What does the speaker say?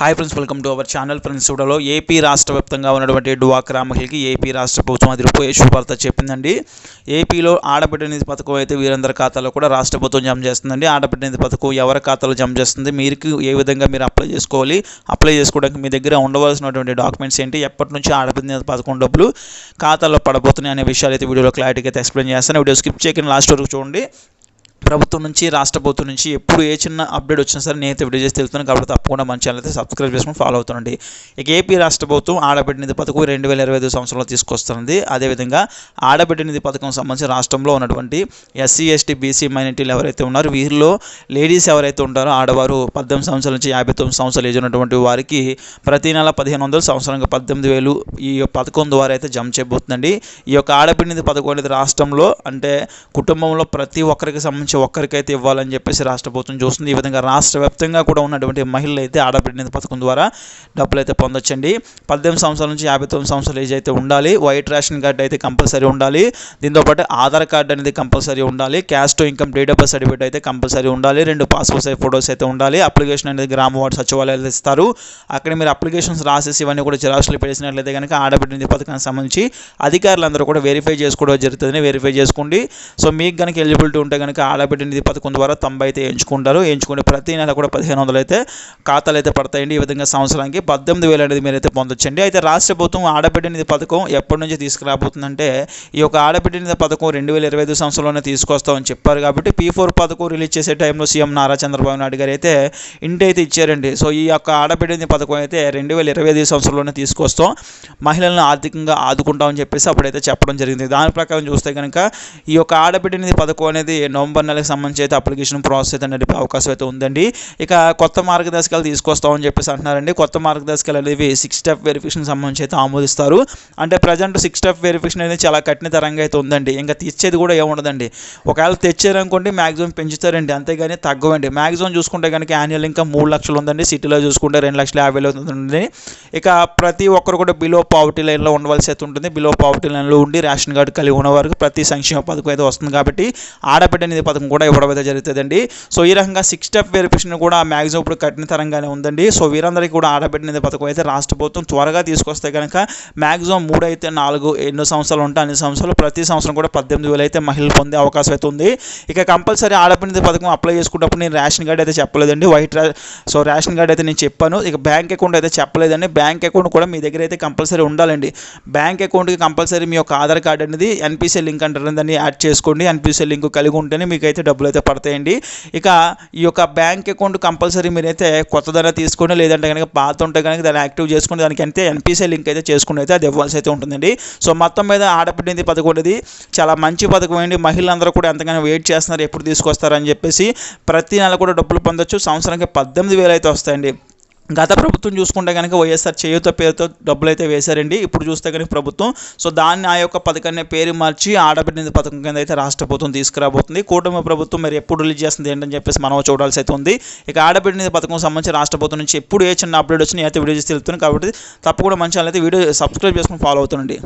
Hi friends welcome to our channel friends చూడలో AP రాష్ట్ర వ్యాప్తంగా ఉన్నటువంటి డువాక్రా మహిళకి ఏపీ రాష్ట్ర ప్రభుత్వం అది రూపాయి శుభార్త చెప్పిందండి. ఏపీలో ఆడబిడ్డ నిధి పథకం అయితే వీరందరి ఖాతాలో కూడా రాష్ట్ర ప్రభుత్వం జమ చేస్తుందండి. ఆడబిడ్డ నిధి పథకం ఎవరి ఖాతాలో జమ చేస్తుంది? మీకు ఏ విధంగా మీరు అప్లై చేసుకోవాలి? అప్లై చేసుకోవడానికి మీ దగ్గర ఉండవలసినటువంటి డాక్యుమెంట్స్ ఏంటి? ఎప్పటి నుంచి ఆడబిడ్డ నిధి పథకం డబ్బులు ఖాతాలో పడబోతున్నాయి అనే విషయాలు అయితే వీడియోలో క్లారిటీగా అయితే ఎక్స్ప్లెయిన్ చేస్తాను. వీడియో స్కిప్ చేయకుండా లాస్ట్ వరకు చూడండి. ప్రభుత్వం నుంచి రాష్ట్ర ప్రభుత్వం నుంచి ఎప్పుడు ఏ చిన్న అప్డేట్ వచ్చినా సరే నేనైతే వీడియో చేసి తెలుస్తాను కాబట్టి తప్పకుండా మన ఛానల్ అయితే సబ్స్క్రైబ్ చేసుకుని ఫాలో అవుతుండండి. ఇక ఏపీ రాష్ట్ర ప్రభుత్వం ఆడబిడ్డ నిధి పథకం రెండు వేల ఇరవై ఐదు సంవత్సరంలో తీసుకొస్తుంది. అదేవిధంగా ఆడబిడ్డ నిధి పథకం సంబంధించి రాష్ట్రంలో ఉన్నటువంటి ఎస్సీ ఎస్టీ బీసీ మైనార్టీలు ఎవరైతే ఉన్నారో వీరిలో లేడీస్ ఎవరైతే ఉంటారో ఆడవారు పద్దెనిమిది సంవత్సరాల నుంచి యాభై తొమ్మిది సంవత్సరాలు ఏజ్ ఉన్నటువంటి వారికి ప్రతి నెల పదిహేను వందలు సంవత్సరంగా పద్దెనిమిది వేలు ఈ పథకం ద్వారా అయితే జమ చేయబోతుందండి. ఈ యొక్క ఆడబిడ్డ నిధి పథకం అనేది రాష్ట్రంలో అంటే కుటుంబంలో ప్రతి ఒక్కరికి సంబంధించి ఒక్కరికైతే ఇవ్వాలని చెప్పేసి రాష్ట్ర ప్రభుత్వం చూస్తుంది. ఈ విధంగా రాష్ట్ర వ్యాప్తంగా కూడా ఉన్నటువంటి మహిళలు అయితే ఆడబిడ్డ పథకం ద్వారా డబ్బులు అయితే పొందొచ్చండి. పద్దెనిమిది సంవత్సరాల నుంచి యాభై తొమ్మిది సంవత్సరాలు ఏజ్ అయితే ఉండాలి. వైట్ రేషన్ కార్డు అయితే కంపల్సరీ ఉండాలి. దీంతో పాటు ఆధార్ కార్డు అనేది కంపల్సరీ ఉండాలి. Caste income date of birth certificate అయితే కంపల్సరీ ఉండాలి. రెండు పాస్పోర్ట్ సైజ్ ఫోటోస్ అయితే ఉండాలి. అప్లికేషన్ అనేది గ్రామ వార్డు సచివాలయాలు ఇస్తారు. అక్కడ మీరు అప్లికేషన్స్ రాసేసి ఇవన్నీ కూడా జిరాక్స్లు పెట్టినట్లయితే కనుక ఆడబిడ్డ నిధి పథకానికి సంబంధించి అధికారులందరూ కూడా వెరిఫై చేసుకోవడం జరుగుతుంది వెరిఫై చేసుకోండి. సో మీకు కనుక ఎలిజిబిలిటీ ఉంటే కనుక ఆడబిడ్డ నిధి పథకం ద్వారా తొంభై అయితే ఎంచుకుంటారు. ఎంచుకుని ప్రతి నెల కూడా పదిహేను వందలు అయితే ఖాతాలు అయితే పడతాయండి. ఈ విధంగా సంవత్సరానికి పద్దెనిమిది వేలు అనేది మీరైతే పొందొచ్చండి. అయితే రాష్ట్ర ప్రభుత్వం ఆడబిడ్డ నిధి పథకం ఎప్పటి నుంచి తీసుకురాబోతుందంటే ఈ యొక్క ఆడబిడ్డ నిధి పథకం రెండు వేల ఇరవై ఐదు సంవత్సరంలోనే తీసుకొస్తామని చెప్పారు కాబట్టి పీ ఫోర్ పథకం రిలీజ్ చేసే టైంలో సీఎం నారా చంద్రబాబు నాయుడు గారు అయితే ఇంటి అయితే ఇచ్చారండి. సో ఈ యొక్క ఆడబిడ్డ నిధి పథకం అయితే రెండు వేల ఇరవై ఐదు సంవత్సరంలోనే తీసుకొస్తాం. మహిళలను ఆర్థికంగా ఆదుకుంటామని చెప్పేసి అప్పుడైతే చెప్పడం జరిగింది. దాని ప్రకారం చూస్తే కనుక ఈ యొక్క ఆడబిడ్డ నిధి పథకం అనేది నవంబర్ నెల విషయాలకు సంబంధించి అయితే అప్లికేషన్ ప్రాసెస్ అయితే నడిపే అవకాశం అయితే ఉందండి. ఇక కొత్త మార్గదర్శకాలు తీసుకొస్తామని చెప్పేసి అంటున్నారండి. కొత్త మార్గదర్శకాలు అనేవి సిక్స్ స్టెప్ వెరిఫికేషన్ సంబంధించి అయితే ఆమోదిస్తారు. అంటే ప్రజెంట్ సిక్స్ స్టెప్ వెరిఫికేషన్ అనేది చాలా కఠినతరంగా అయితే ఉందండి. ఇంకా తెచ్చేది కూడా ఏముండదండి ఒకవేళ తెచ్చారనుకోండి మ్యాక్సిమం పెంచుతారండి. అంతేగాని తగ్గవండి. మ్యాక్సిమం చూసుకుంటే కనుక యాన్యువల్ ఇంకా మూడు లక్షలు ఉందండి. సిటీలో చూసుకుంటే రెండు లక్షల యాభై వేలు ఇక ప్రతి ఒక్కరు కూడా బిలో పావర్టీ లైన్లో ఉండవలసి అయితే ఉంటుంది. బిలో పావర్టీ లైన్లో ఉండి రేషన్ కార్డు కలిగి ఉన్న వారికి ప్రతి సంక్షేమ పథకం అయితే వస్తుంది కాబట్టి ఆడబిడ్డ అనేది పథకం కూడా ఇవ్వడం అయితే జరుగుతుందండి. సో ఈ రకంగా సిక్స్ స్టెప్ వెరిఫికేషన్ కూడా మ్యాక్సిమం ఇప్పుడు కఠినతరంగానే ఉందండి. సో వీరందరికీ కూడా ఆడబెట్టిన పథకం అయితే రాష్ట్ర ప్రభుత్వం త్వరగా తీసుకొస్తే కనుక మ్యాక్సిమం మూడు అయితే నాలుగు ఎన్నో సంవత్సరాలు ఉంటాయి. అన్ని సంవత్సరాలు ప్రతి సంవత్సరం కూడా పద్దెనిమిది వేలు అయితే మహిళలు పొందే అవకాశం అయితే ఉంది. ఇక కంపల్సరీ ఆడబిడ్డ పథకం అప్లై చేసుకున్నప్పుడు నేను రేషన్ కార్డు అయితే చెప్పలేదండి. వైట్ సో రేషన్ కార్డు అయితే నేను చెప్పాను. ఇక బ్యాంక్ అకౌంట్ అయితే చెప్పలేదండి. బ్యాంక్ అకౌంట్ కూడా మీ దగ్గర అయితే కంపల్సరీ ఉండాలండి. బ్యాంక్ అకౌంట్కి కంపల్సరీ మీ యొక్క ఆధార్ కార్డు అనేది ఎన్పిసి లింక్ అంటారు. దాన్ని యాడ్ చేసుకోండి. ఎన్పిసి లింక్ కలిగి ఉంటేనే మీకు అయితే డబ్బులు అయితే పడతాయండి. ఇక ఈ యొక్క బ్యాంక్ అకౌంట్ కంపల్సరీ మీరైతే కొత్తదైనా తీసుకొని లేదంటే కనుక పాత ఉంటే కనుక దాన్ని యాక్టివ్ చేసుకుని దానికి అయితే ఎన్పిసిఐ లింక్ అయితే చేసుకుని అయితే అది ఇవ్వాల్సి అయితే ఉంటుందండి. సో మొత్తం మీద ఆడబిడ్డది పథకం అనేది చాలా మంచి పథకం అండి. మహిళలందరూ కూడా ఎంతగానో వెయిట్ చేస్తున్నారు. ఎప్పుడు తీసుకొస్తారని చెప్పేసి ప్రతి నెల కూడా డబ్బులు పొందొచ్చు. సంవత్సరానికి పద్దెనిమిది వేలు అయితే వస్తాయండి. గత ప్రభుత్వం చూసుకుంటే కనుక వైఎస్ఆర్ చేయూత పేరుతో డబ్బులు అయితే వేశారండి. ఇప్పుడు చూస్తే కనుక ప్రభుత్వం. సో దాన్ని ఆ యొక్క పథకాన్ని పేరు మార్చి ఆడబిడ్డ పథకం కింద అయితే రాష్ట్ర ప్రభుత్వం తీసుకురాబోతుంది. కూటమి ప్రభుత్వం మరి ఎప్పుడు రిలీజ్ చేస్తుంది ఏంటని చెప్పేసి మనం చూడాల్సి అయితే ఉంది. ఇక ఆడబిడ్డ పథకం సంబంధించి రాష్ట్ర ప్రభుత్వం నుంచి ఎప్పుడు ఏ చిన్న అప్డేట్ వచ్చినా అయితే వీడియో చేసి తెలుపుతున్నాను కాబట్టి తప్పకుండా మంచి అయితే వీడియో సబ్స్క్రైబ్ చేసుకుని ఫాలో అవుతుండండి.